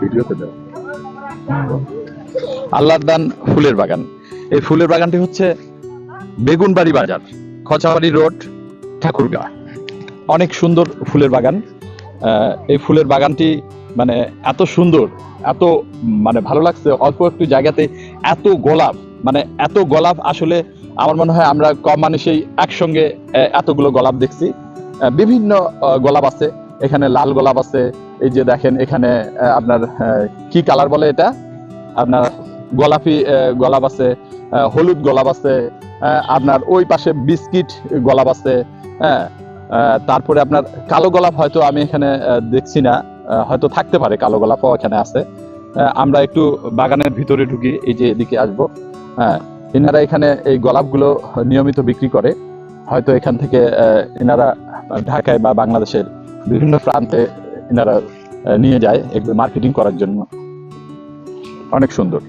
ভিডিওতে আল্লাহর দান ফুলের বাগান। এই ফুলের বাগানটি হচ্ছে বেগুনবাড়ি বাজার, খচাবাড়ি রোড, ঠাকুরগাঁ। অনেক সুন্দর ফুলের বাগান। এই ফুলের বাগানটি মানে এত সুন্দর, এত মানে ভালো লাগছে, অল্প একটু জায়গাতে এত গোলাপ মানে এত গোলাপ আসলে আমার মনে হয় আমরা কম মানুষেই একসঙ্গে এতগুলো গোলাপ দেখছি। বিভিন্ন গোলাপ আছে। এখানে লাল গোলাপ আছে। এই যে দেখেন এখানে আপনার কি কালার বলে এটা? আপনার গোলাপি গোলাপ আছে হলুদ গোলাপ আছে আপনার ওই পাশে বিস্কিট গোলাপ আছে হ্যাঁ তারপরে আপনার কালো গোলাপ হয়তো আমি এখানে দেখছি না হয়তো থাকতে পারে কালো গোলাপও এখানে আছে। আমরা একটু বাগানের ভিতরে ঢুকি, এই যে এদিকে আসব। হ্যাঁ এনারা এখানে এই গোলাপগুলো নিয়মিত বিক্রি করে। হয়তো এখান থেকে এনারা ঢাকায় বা বাংলাদেশের বিভিন্ন প্রান্তে এনারা নিয়ে যায় এগুলো মার্কেটিং করার জন্য। অনেক সুন্দর।